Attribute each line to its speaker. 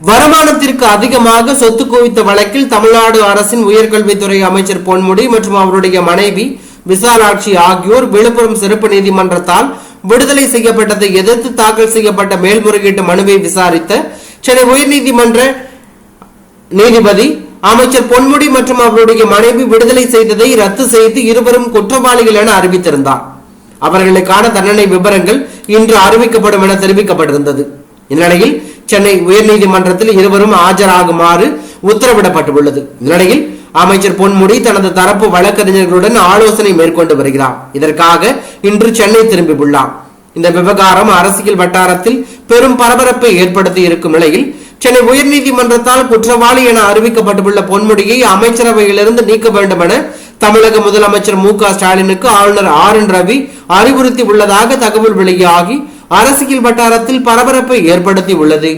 Speaker 1: வருமானத்திற்கு அதிகமாக சொத்து குவித்த வழக்கில் தமிழ்நாடு அரசின் உயர்கல்வித்துறை அமைச்சர் பொன்முடி மற்றும் அவருடைய மனைவி விசாலாட்சி ஆகியோர் விழுப்புரம் சிறப்பு நீதிமன்றத்தால் விடுதலை செய்யப்பட்டதை எதிர்த்து தாக்கல் செய்யப்பட்ட மேல்முறையீட்டு மனுவை விசாரித்த சென்னை உயர்நீதிமன்ற நீதிபதி அமைச்சர் பொன்முடி மற்றும் அவருடைய மனைவி விடுதலை செய்ததை ரத்து செய்து இருவரும் குற்றவாளிகள் என அறிவித்திருந்தார். அவர்களுக்கான தண்டனை விவரங்கள் இன்று அறிவிக்கப்படும் என தெரிவிக்கப்பட்டிருந்தது. இந்நிலையில் சென்னை உயர்நீதிமன்றத்தில் இருவரும் ஆஜராகுமாறு உத்தரவிடப்பட்டுள்ளது. இதனிடையில் அமைச்சர் பொன்முடி தனது தரப்பு வழக்கறிஞர்களுடன் ஆலோசனை மேற்கொண்டு வருகிறார். இதற்காக இன்று சென்னை திரும்பியுள்ளார். இந்த விவகாரம் அரசியல் வட்டாரத்தில் பெரும் பரபரப்பை ஏற்படுத்தி இருக்கும் நிலையில் சென்னை உயர்நீதிமன்றத்தால் குற்றவாளி என அறிவிக்கப்பட்டுள்ள பொன்முடியை அமைச்சரவையிலிருந்து நீக்க வேண்டும் என தமிழக முதலமைச்சர் மு க ஸ்டாலினுக்கு ஆளுநர் ஆர் என் ரவி அறிவுறுத்தி உள்ளதாக தகவல் வெளியாகி அரசியல் வட்டாரத்தில் பரபரப்பை ஏற்படுத்தி உள்ளது